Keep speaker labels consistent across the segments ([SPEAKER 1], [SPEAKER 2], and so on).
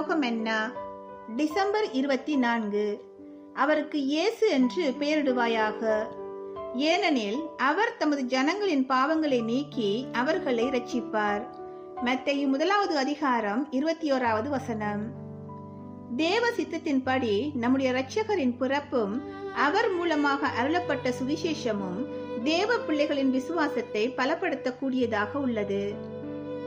[SPEAKER 1] நோக்கம் என்ன? டிசம்பர் இருபத்தி நான்கு. அவருக்கு இயேசு என்று பெயரிடுவாயாக. ஏனெனில் அவர் தமது ஜனங்களின் பாவங்களை நீக்கி அவர்களை ரட்சிப்பார் மத்தேயு முதலாவது அதிகாரம் இருபத்தி ஓராவது வசனம். தேவ சித்தத்தின்படி நம்முடைய இரட்சகரின் பிறப்பும் அவர் மூலமாக அருளப்பட்ட சுவிசேஷமும் தேவ பிள்ளைகளின் விசுவாசத்தை பலப்படுத்தக்கூடியதாக உள்ளது.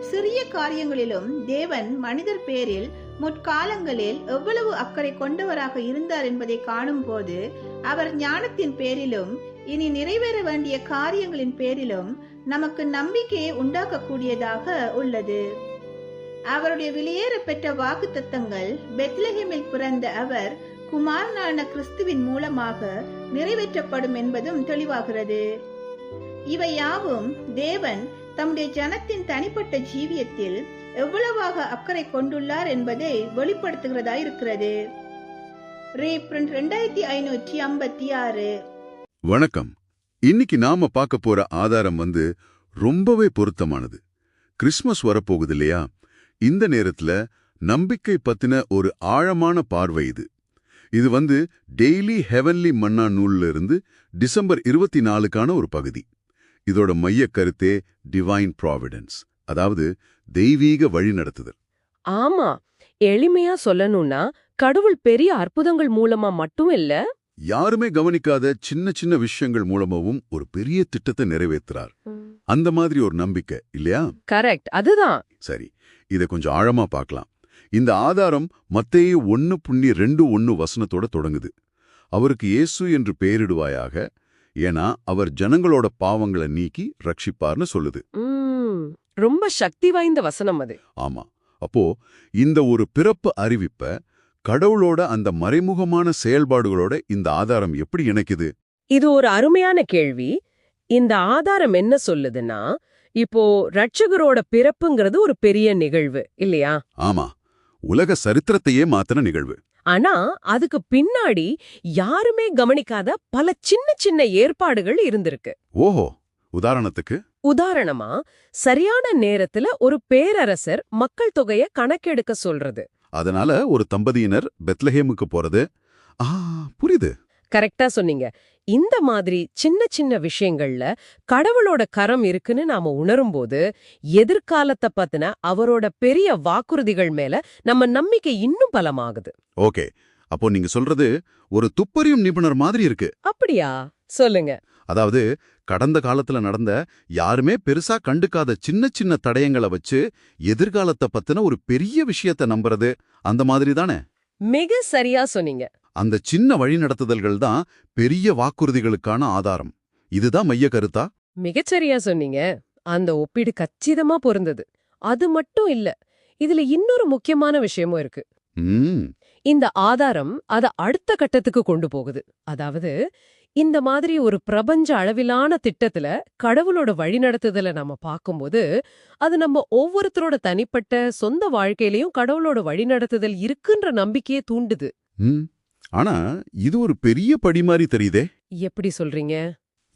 [SPEAKER 1] சிறிய காரியங்களிலும் தேவன் மனிதர் பேரில் முற்காலங்களில் எவ்வளவு அக்கறை கொண்டவராக இருந்தார் என்பதை காணும் போது அவர் ஞானத்தின் பேரிலும் இனி நிறைவேற வேண்டிய காரியங்களின் பேரிலும் நமக்கு நம்பிக்கையை உண்டாக்கக்கூடியதாக உள்ளது. அவருடைய வெளியேற பெற்ற வாக்கு தத்தங்கள் பெத்லஹேமில் பிறந்த அவர் குமாரனான கிறிஸ்துவின் மூலமாக நிறைவேற்றப்படும் என்பதும் தெளிவாகிறது. இவை யாவும் தேவன் தம்முடைய ஜனத்தின் தனிப்பட்ட ஜீவியத்தில் எவ்வளவாக அக்கறை கொண்டுள்ளார் என்பதை வெளிப்படுத்துகிறதா இருக்கிறது ரெண்டாயிரத்தி ஆறு.
[SPEAKER 2] வணக்கம். இன்னைக்கு நாம பார்க்க போற ஆதாரம் வந்து ரொம்பவே பொருத்தமானது. கிறிஸ்மஸ் வரப்போகுது இல்லையா? இந்த நேரத்துல நம்பிக்கை பத்தின ஒரு ஆழமான பார்வை இது. இது வந்து டெய்லி ஹெவன்லி மன்னா நூல்ல இருந்து டிசம்பர் இருபத்தி நாலுக்கான ஒரு பகுதி. இதோட மையக் கருத்தே டிவைன் ப்ராவிடன்ஸ் அதாவது தெய்வீக வழிநடத்துதல்
[SPEAKER 3] ஆமா எளிமையா சொல்லணும்னா கடவுள் பெரிய அற்புதங்கள் மூலமா மட்டும் இல்ல.
[SPEAKER 2] யாருமே கவனிக்காத சின்ன சின்ன விஷயங்கள் மூலமாவும் ஒரு பெரிய திட்டத்தை நிறைவேத்துறார் அந்த மாதிரி ஒரு நம்பிக்கை இல்லையா?
[SPEAKER 3] கரெக்ட் அதுதான்.
[SPEAKER 2] சரி இதை கொஞ்சம் ஆழமா பார்க்கலாம். இந்த ஆதாரம் மத்தேயு ஒன்னு புண்ணி ரெண்டு ஒன்னு வசனத்தோட தொடங்குது. அவருக்கு இயேசு என்று பெயரிடுவாயாக ஏன்னா அவர் ஜனங்களோட பாவங்களை நீக்கி ரட்சிப்பார்னு சொல்லுது.
[SPEAKER 3] ரொம்ப சக்தி வாய்ந்த வசனம் அது.
[SPEAKER 2] ஆமா. அப்போ இந்த ஒரு பிறப்பு அறிவிப்ப கடவுளோட அந்த மறைமுகமான செயல்பாடுகளோட இந்த ஆதாரம் எப்படி இணைக்குது?
[SPEAKER 3] இது ஒரு அருமையான கேள்வி. இந்த ஆதாரம் என்ன சொல்லுதுன்னா இப்போ ரட்சகரோட பிறப்புங்கிறது ஒரு பெரிய நிகழ்வு இல்லையா?
[SPEAKER 2] ஆமா. உலக சரித்திரத்தையே மாத்தின நிகழ்வு.
[SPEAKER 3] ஆனா அதுக்கு பின்னாடி யாருமே கவனிக்காத பல சின்ன சின்ன ஏற்பாடுகள் இருந்திருக்கு.
[SPEAKER 2] ஓஹோ! உதாரணத்துக்கு?
[SPEAKER 3] உதாரணமா சரியான நேரத்துல ஒரு பேரரசர் மக்கள் தொகைய கணக்கெடுக்க சொல்றது.
[SPEAKER 2] அதனால ஒரு தம்பதியினர் பெத்லஹேமுக்கு போறது. ஆ புரியுது.
[SPEAKER 3] கரெக்டா சொன்னீங்க. இந்த மாதிரி சின்ன சின்ன விஷயங்கள்ல கடவுளோட கரம் இருக்குன்னு நாம உணரும்போது எதிர்காலத்தை பத்தின அவரோட பெரிய வாக்குறுதிகள் மேல நம்ம நம்பிக்கை இன்னும் பலமாகுது.
[SPEAKER 2] ஓகே. அப்போ நீங்க சொல்றது ஒரு துப்பறியும் நிபுணர் மாதிரி இருக்கு.
[SPEAKER 3] அப்படியா? சொல்லுங்க.
[SPEAKER 2] அதாவது கடந்த காலத்துல நடந்த யாருமே பெருசா கண்டுக்காத சின்ன சின்ன தடயங்களை வச்சு எதிர்காலத்தை பத்தின ஒரு பெரிய விஷயத்த நம்புறது அந்த மாதிரி தானே?
[SPEAKER 3] மிக சரியா சொன்னீங்க.
[SPEAKER 2] அந்த சின்ன வழிநடத்துதல்கள் தான் பெரிய வாக்குறுதிகளுக்கான ஆதாரம். இதுதான் மைய கருத்தா?
[SPEAKER 3] மிகச்சரியா சொன்னீங்க. அந்த ஒப்பீடு கச்சிதமா பொருந்தது. அது மட்டும் இல்ல இதுல இன்னொரு முக்கியமான விஷயமும் இருக்கு. இந்த ஆதாரம் அத அடுத்த கட்டத்துக்கு கொண்டு போகுது. அதாவது இந்த மாதிரி ஒரு பிரபஞ்ச அளவிலான திட்டத்துல கடவுளோட வழிநடத்துதலை நம்ம பார்க்கும்போது அது நம்ம ஒவ்வொருத்தரோட தனிப்பட்ட சொந்த வாழ்க்கையிலயும் கடவுளோட வழிநடத்துதல் இருக்குன்ற நம்பிக்கையை தூண்டுது.
[SPEAKER 2] ஆனா இது ஒரு பெரிய படி மாதிரி தெரியுதே.
[SPEAKER 3] எப்படி சொல்றீங்க?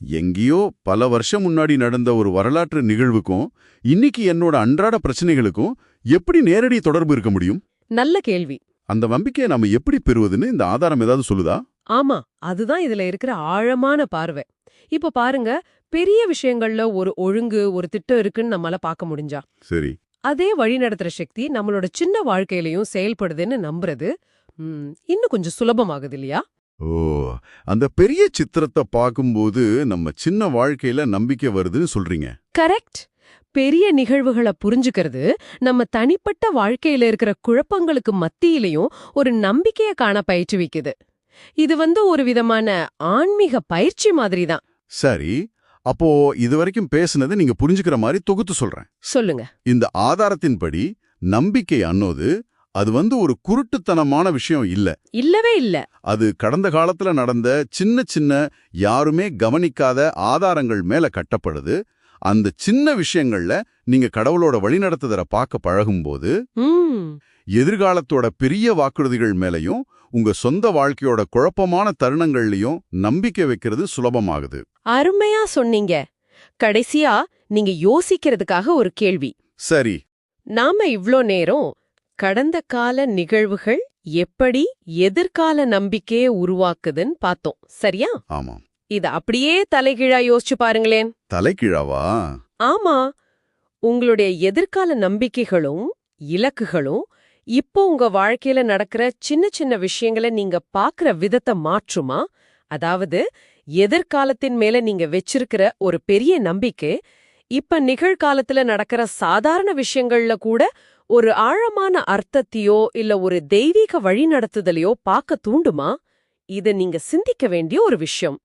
[SPEAKER 2] எங்கேயோ பல வருஷம் முன்னாடி நடந்த ஒரு வரலாற்று நிகழ்வுக்கும் இன்னைக்கு என்னோட அன்றாட பிரச்சனைகளுக்கும் எப்படி நேரடி தொடர்பு இருக்க முடியும்?
[SPEAKER 3] நல்ல கேள்வி.
[SPEAKER 2] அந்த நம்பிக்கையை நாம எப்படி பெறுவதுன்னு இந்த ஆதாரம் ஏதாவது சொல்லுதா?
[SPEAKER 3] ஆமா அதுதான் இதுல இருக்கிற ஆழமான பார்வை. இப்ப பாருங்க பெரிய விஷயங்கள்ல ஒரு ஒழுங்கு ஒரு திட்டம் இருக்குன்னு நம்மளால பார்க்க முடிஞ்சா?
[SPEAKER 2] சரி.
[SPEAKER 3] அதே வழிநடத்துற சக்தி நம்மளோட சின்ன வாழ்க்கையிலயும் செயல்படுதுன்னு நம்புறது இன்னும் கொஞ்சம் சுலபமாகுது இல்லையா
[SPEAKER 2] ஓ அந்த பெரிய சித்திரத்தை பார்க்கும்போது நம்ம சின்ன வாழ்க்கையில நம்பிக்கை வருதுன்னு சொல்றீங்க.
[SPEAKER 3] கரெக்ட். பெரிய நிகழ்வுகளை புரிஞ்சுக்கிறது நம்ம தனிப்பட்ட வாழ்க்கையில இருக்கிற குழப்பங்களுக்கு மத்தியிலையும் ஒரு நம்பிக்கைய காண பயிற்றுவிக்குது. இது வந்து ஒரு விதமான ஆன்மீக பயிற்சி மாதிரி தான்
[SPEAKER 2] சரி அப்போ இதுவரைக்கும் பேசுனதை நீங்க புரிஞ்சுக்கிற மாதிரி தொகுத்து சொல்றேன்.
[SPEAKER 3] சொல்லுங்க.
[SPEAKER 2] இந்த ஆதாரத்தின்படி நம்பிக்கை அன்னோது அது வந்து ஒரு குருட்டுத்தனமான விஷயம் இல்ல.
[SPEAKER 3] இல்லவே இல்ல.
[SPEAKER 2] அது கடந்த காலத்துல நடந்த சின்ன சின்ன யாருமே கவனிக்காத ஆதாரங்கள் மேல கட்டப்படுது. அந்த சின்ன விஷயங்கள்ல நீங்க கடவுளோட வழிநடத்துதரை பார்க்க பழகும்போது
[SPEAKER 3] ம்.
[SPEAKER 2] எதிர்காலத்தோட பெரிய வாக்குறுதிகள் மேலயும் உங்க சொந்த வாழ்க்கையோட குழப்பமான தருணங்கள்லயும் நம்பிக்கை வைக்கிறது சுலபமாகுது.
[SPEAKER 3] அருமையா சொன்னீங்க. கடைசியா நீங்க யோசிக்கிறதுக்காக ஒரு கேள்வி.
[SPEAKER 2] சரி.
[SPEAKER 3] நாம இவ்ளோ நேரம் கடந்த கால நிகழ்வுகள் எப்படி எதிர்கால நம்பிக்கையை உருவாக்குதுன்னு பார்த்தோம். சரியா?
[SPEAKER 2] ஆமாம்
[SPEAKER 3] இத அப்படியே தலைகீழா யோசிச்சு பாருங்களேன்.
[SPEAKER 2] தலைக்கீழாவா
[SPEAKER 3] ஆமா. உங்களுடைய எதிர்கால நம்பிக்கைகளும் இலக்குகளும் இப்போ உங்க வாழ்க்கையில நடக்கிற சின்ன சின்ன விஷயங்களை நீங்க பாக்குற விதத்தை மாற்றுமா? அதாவது எதிர்காலத்தின் மேல நீங்க வச்சிருக்கிற ஒரு பெரிய நம்பிக்கை இப்ப நிகழ்காலத்துல நடக்கிற சாதாரண விஷயங்கள்ல கூட ஒரு ஆழமான அர்த்தத்தையோ இல்ல ஒரு தெய்வீக வழிநடத்துதலையோ பார்க்க தூண்டுமா? இதை நீங்க சிந்திக்க வேண்டிய ஒரு விஷயம்.